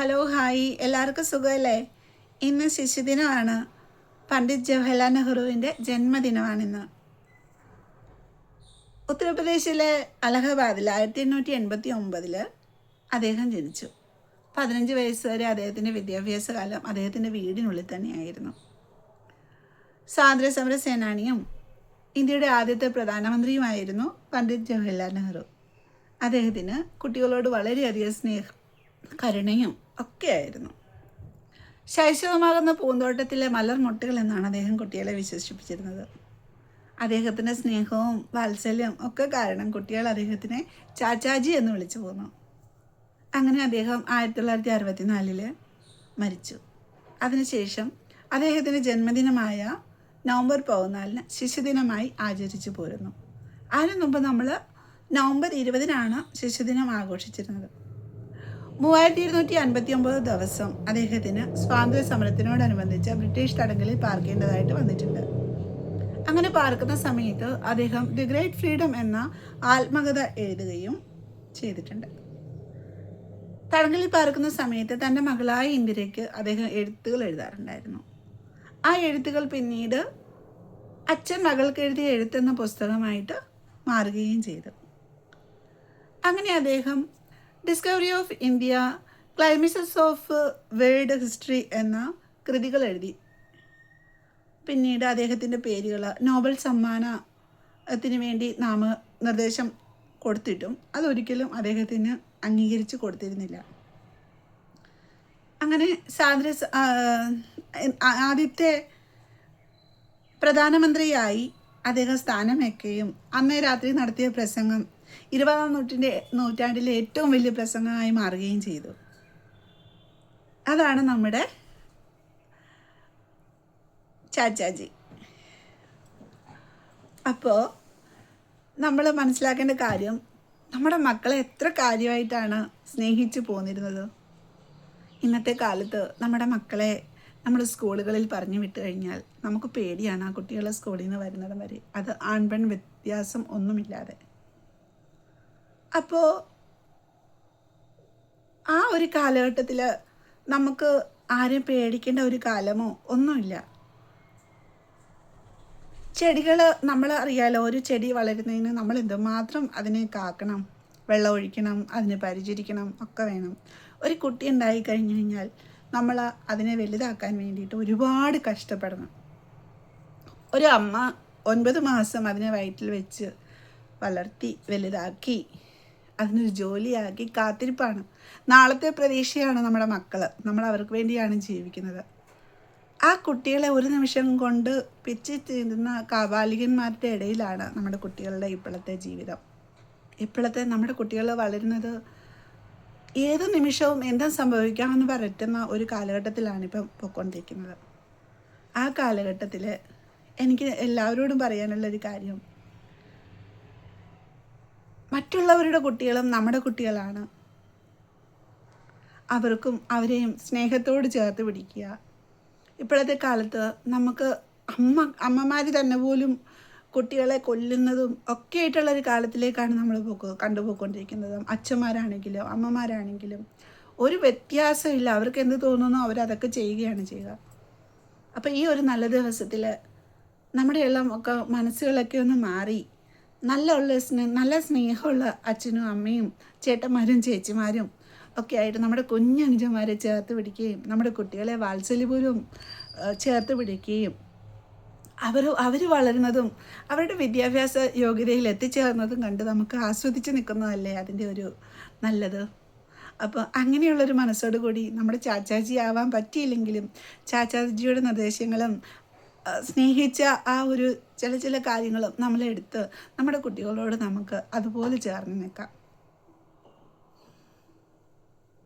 Hello hi. എല്ലാവർക്കും സുഖമല്ലേ? ഇന്ന് ശിശുദിനമാണ്. പണ്ഡിറ്റ് ജവഹർലാൽ നെഹ്റുവിന്റെ ജന്മദിനമാണിന്ന്. ഉത്തർപ്രദേശിലെ അലഹബാദിൽ ആയിരത്തി എണ്ണൂറ്റി എൺപത്തി ഒമ്പതിൽ അദ്ദേഹം ജനിച്ചു. പതിനഞ്ച് വയസ്സ് വരെ അദ്ദേഹത്തിന്റെ വിദ്യാഭ്യാസ കാലം അദ്ദേഹത്തിന്റെ വീടിനുള്ളിൽ തന്നെയായിരുന്നു. സ്വാതന്ത്ര്യസമര സേനാനിയും ഇന്ത്യയുടെ ആദ്യത്തെ പ്രധാനമന്ത്രിയുമായിരുന്നു പണ്ഡിറ്റ് ജവഹർലാൽ നെഹ്റു. അദ്ദേഹത്തിന് കുട്ടികളോട് വളരെയധികം സ്നേഹം കരുണയും ഒക്കെ ആയിരുന്നു. ശൈശവമാകുന്ന പൂന്തോട്ടത്തിലെ മലർമുട്ടുകൾ എന്നാണ് അദ്ദേഹം കുട്ടികളെ വിശേഷിപ്പിച്ചിരുന്നത്. അദ്ദേഹത്തിന്റെ സ്നേഹവും വാത്സല്യവും ഒക്കെ കാരണം കുട്ടികൾ അദ്ദേഹത്തിനെ ചാച്ചാജി എന്ന് വിളിച്ചു പോന്നു. അങ്ങനെ അദ്ദേഹം ആയിരത്തി തൊള്ളായിരത്തി അറുപത്തിനാലിൽ മരിച്ചു. അതിനുശേഷം അദ്ദേഹത്തിന്റെ ജന്മദിനമായ നവംബർ പതിനാലിന് ശിശുദിനമായി ആചരിച്ചു പോരുന്നു. അതിനു മുമ്പ് നമ്മൾ നവംബർ ഇരുപതിനാണ് ശിശുദിനം ആഘോഷിച്ചിരുന്നത്. മൂവായിരത്തി ഇരുന്നൂറ്റി അൻപത്തി ഒമ്പത് ദിവസം അദ്ദേഹത്തിന് സ്വാതന്ത്ര്യ സമരത്തിനോടനുബന്ധിച്ച് ബ്രിട്ടീഷ് തടങ്കലിൽ പാർക്കേണ്ടതായിട്ട് വന്നിട്ടുണ്ട്. അങ്ങനെ പാർക്കുന്ന സമയത്ത് അദ്ദേഹം ദി ഗ്രേറ്റ് ഫ്രീഡം എന്ന ആത്മകഥ എഴുതുകയും ചെയ്തിട്ടുണ്ട്. തടങ്കലിൽ പാർക്കുന്ന സമയത്ത് തന്റെ മകളായ ഇന്ദിരയ്ക്ക് അദ്ദേഹം എഴുത്തുകൾ എഴുതാറുണ്ടായിരുന്നു. ആ എഴുത്തുകൾ പിന്നീട് അച്ഛൻ മകൾക്ക് എഴുതിയ എഴുത്തെന്ന പുസ്തകമായിട്ട് മാറുകയും ചെയ്തു. അങ്ങനെ അദ്ദേഹം discovery of India glimpses of world history എന്ന കൃതികൾ എഴുതി. പിന്നീട് അദ്ദേഹത്തിന്റെ പേരുകൾ നോബൽ സമ്മാനത്തിന് വേണ്ടി നാമ നാമനിർദ്ദേശം കൊടുത്തിട്ടും അതൊരിക്കലും അദ്ദേഹത്തിന് അംഗീകരിച്ച് കൊടുത്തിരുന്നില്ല. അങ്ങനെ സ്വാതന്ത്ര്യ സ- ആദ്യത്തെ പ്രധാനമന്ത്രിയായി അദ്ദേഹം സ്ഥാനമേക്കുകയും അന്നേ രാത്രി നടത്തിയ പ്രസംഗം ഇരുപതാം നൂറ്റിന്റെ നൂറ്റാണ്ടിലെ ഏറ്റവും വലിയ പ്രസംഗമായി മാറുകയും ചെയ്തു. അതാണ് നമ്മുടെ ചാച്ചാജി. അപ്പോൾ നമ്മൾ മനസ്സിലാക്കേണ്ട കാര്യം നമ്മുടെ മക്കളെ എത്ര കാര്യമായിട്ടാണ് സ്നേഹിച്ച് പോന്നിരുന്നത്? ഇന്നത്തെ കാലത്ത് നമ്മുടെ മക്കളെ നമ്മൾ സ്കൂളുകളിൽ പറഞ്ഞു വിട്ട് കഴിഞ്ഞാൽ നമുക്ക് പേടിയാണ് ആ കുട്ടികളെ സ്കൂളിൽ നിന്ന് വരുന്നത് വരെ. അത് ആൺപെൺ വ്യത്യാസം ഒന്നുമില്ലാതെ. അപ്പോൾ ആ ഒരു കാലഘട്ടത്തിൽ നമുക്ക് ആരും പേടിക്കേണ്ട ഒരു കാലമോ ഒന്നുമില്ല. ചെടികൾ നമ്മൾ അറിയാലോ ഒരു ചെടി വളരുന്നതിന് നമ്മൾ എന്തുമാത്രം അതിനെ കാക്കണം വെള്ളം ഒഴിക്കണം അതിനെ പരിചരിക്കണം ഒക്കെ വേണം. ഒരു കുട്ടി ഉണ്ടായി കഴിഞ്ഞു കഴിഞ്ഞാൽ നമ്മൾ അതിനെ വലുതാക്കാൻ വേണ്ടിയിട്ട് ഒരുപാട് കഷ്ടപ്പെടണം. ഒരു അമ്മ ഒൻപത് മാസം അതിനെ വയറ്റിൽ വെച്ച് വളർത്തി വലുതാക്കി. അതിനൊരു ജോലിയാക്കി കാത്തിരിപ്പാണ്. നാളത്തെ പ്രതീക്ഷയാണ് നമ്മുടെ മക്കൾ നമ്മൾ അവർക്ക് വേണ്ടിയാണ് ജീവിക്കുന്നത്. ആ കുട്ടികളെ ഒരു നിമിഷം കൊണ്ട് പിച്ചി തീരുന്ന കാബാലികന്മാരുടെ ഇടയിലാണ് നമ്മുടെ കുട്ടികളുടെ ഇപ്പോഴത്തെ ജീവിതം. ഇപ്പോഴത്തെ നമ്മുടെ കുട്ടികൾ വളരുന്നത് ഏത് നിമിഷവും എന്താ സംഭവിക്കാമെന്ന് പറ്റുന്ന ഒരു കാലഘട്ടത്തിലാണ് ഇപ്പം പൊയ്ക്കൊണ്ടിരിക്കുന്നത് ആ കാലഘട്ടത്തിൽ എനിക്ക് എല്ലാവരോടും പറയാനുള്ളൊരു കാര്യം മറ്റുള്ളവരുടെ കുട്ടികളും നമ്മുടെ കുട്ടികളാണ്. അവർക്കും അവരെയും സ്നേഹത്തോട് ചേർത്ത് പിടിക്കുക. ഇപ്പോഴത്തെ കാലത്ത് നമുക്ക് അമ്മ അമ്മമാർ തന്നെ പോലും കുട്ടികളെ കൊല്ലുന്നതും ഒക്കെ ആയിട്ടുള്ളൊരു കാലത്തിലേക്കാണ് നമ്മൾ പോക്ക് കണ്ടുപോയിക്കൊണ്ടിരിക്കുന്നത്. അച്ഛന്മാരാണെങ്കിലും അമ്മമാരാണെങ്കിലും ഒരു വ്യത്യാസമില്ല. അവർക്ക് എന്ത് തോന്നുന്നു അവരതൊക്കെ ചെയ്യുകയാണ് ചെയ്യുക. അപ്പോൾ ഈ ഒരു നല്ല ദിവസത്തിൽ നമ്മുടെ എല്ലാം ഒക്കെ മനസ്സുകളൊക്കെ ഒന്ന് മാറി. നല്ല ഉള്ള സ്നേ നല്ല സ്നേഹമുള്ള അച്ഛനും അമ്മയും ചേട്ടന്മാരും ചേച്ചിമാരും ഒക്കെ ആയിട്ട് നമ്മുടെ കുഞ്ഞനുജന്മാരെ ചേർത്ത് പിടിക്കുകയും നമ്മുടെ കുട്ടികളെ വാത്സല്യപൂർവം ചേർത്ത് പിടിക്കുകയും അവർ അവർ വളരുന്നതും അവരുടെ വിദ്യാഭ്യാസ യോഗ്യതയിൽ എത്തിച്ചേർന്നതും കണ്ട് നമുക്ക് ആസ്വദിച്ച് നിൽക്കുന്നതല്ലേ അതിന്റെ ഒരു നല്ലത്? അപ്പോൾ അങ്ങനെയുള്ളൊരു മനസ്സോടുകൂടി നമ്മുടെ ചാച്ചാജി ആവാൻ പറ്റിയില്ലെങ്കിലും ചാച്ചാജിയുടെ നിർദ്ദേശങ്ങളും സ്നേഹിച്ച ആ ഒരു ചില ചില കാര്യങ്ങളും നമ്മളെടുത്ത് നമ്മുടെ കുട്ടികളോട് നമുക്ക് അതുപോലെ ചേർന്ന് നിൽക്കാം.